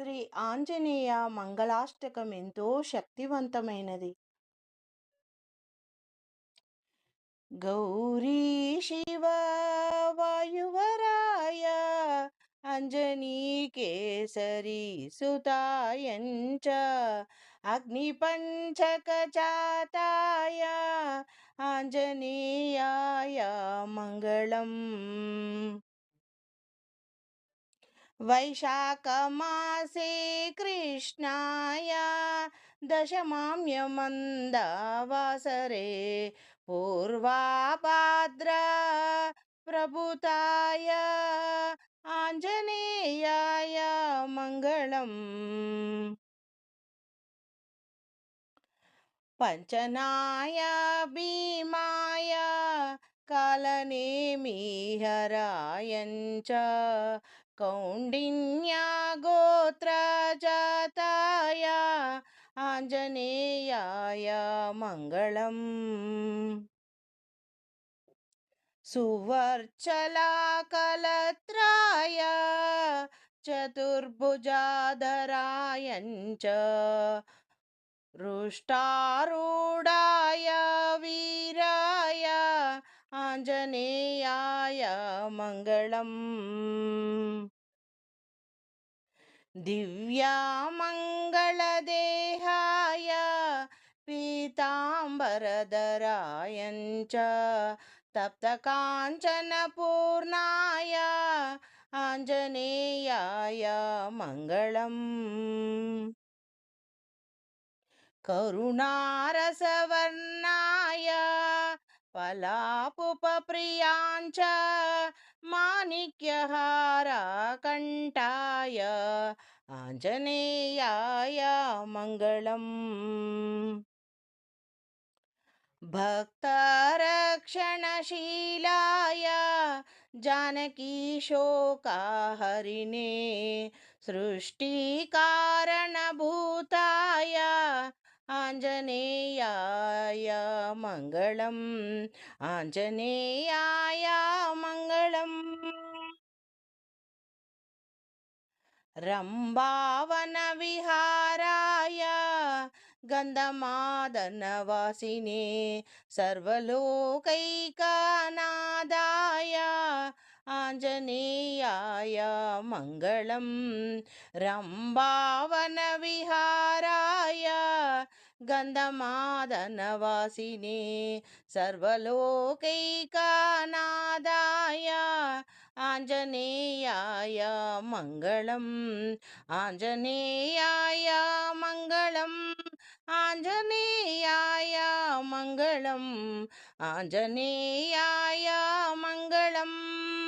శ్రీ ఆంజనేయ మంగళాష్టకం ఎంతో శక్తివంతమైనది. గౌరీ శివ వాయువరాయ అంజనీ కేసరి సుతాయంచ అగ్నిపంచకచాతాయ ఆంజనేయాయ మంగళం. वैशाखमासे कृष्णाय दशमाम्यमन्दावासरे पूर्वाभाद्र प्रभुताय आञ्जनेयाय मङ्गलम्। पञ्चनाय भीमाय कालनेमिहरायञ्च कौण्डिन्यगोत्रजाताय आञ्जनेयाय मङ्गलम्। सुवर्चलाकलत्राय चतुर्भुजाधरायञ्च रुष्टारूढाय वीराय आञ्जनेयाय मङ्गलम् दिव्यामङ्गलदेहाय पीताम्बरधरायञ्च तप्तकाञ्चनपूर्णाय आञ्जनेयाय मङ्गलम्। करुणारसवर्णाय फलापुपप्रियाञ्च माणिक्यहारकण्ठाय आञ्जनेयाय मङ्गलम्। भक्तरक्षणशीलाय जानकीशोकाहरिणे सृष्टिकारणभूताय आञ्जनेयाय मङ्गलम्। आञ्जनेयाय रम्भावनविहाराय गन्धमादनवासिने सर्वलोकैकनादाय आञ्जनेयाय मङ्गलम् रम्भावनविहाराय गन्धमादनवासिने सर्वलोकैकनादाय आञ्जनेयाय மங்களம். ஆஞ்சநேயாயா மங்களம். ஆஞ்சநேயாயா மங்களம். ஆஞ்சநேயாயா மங்களம்.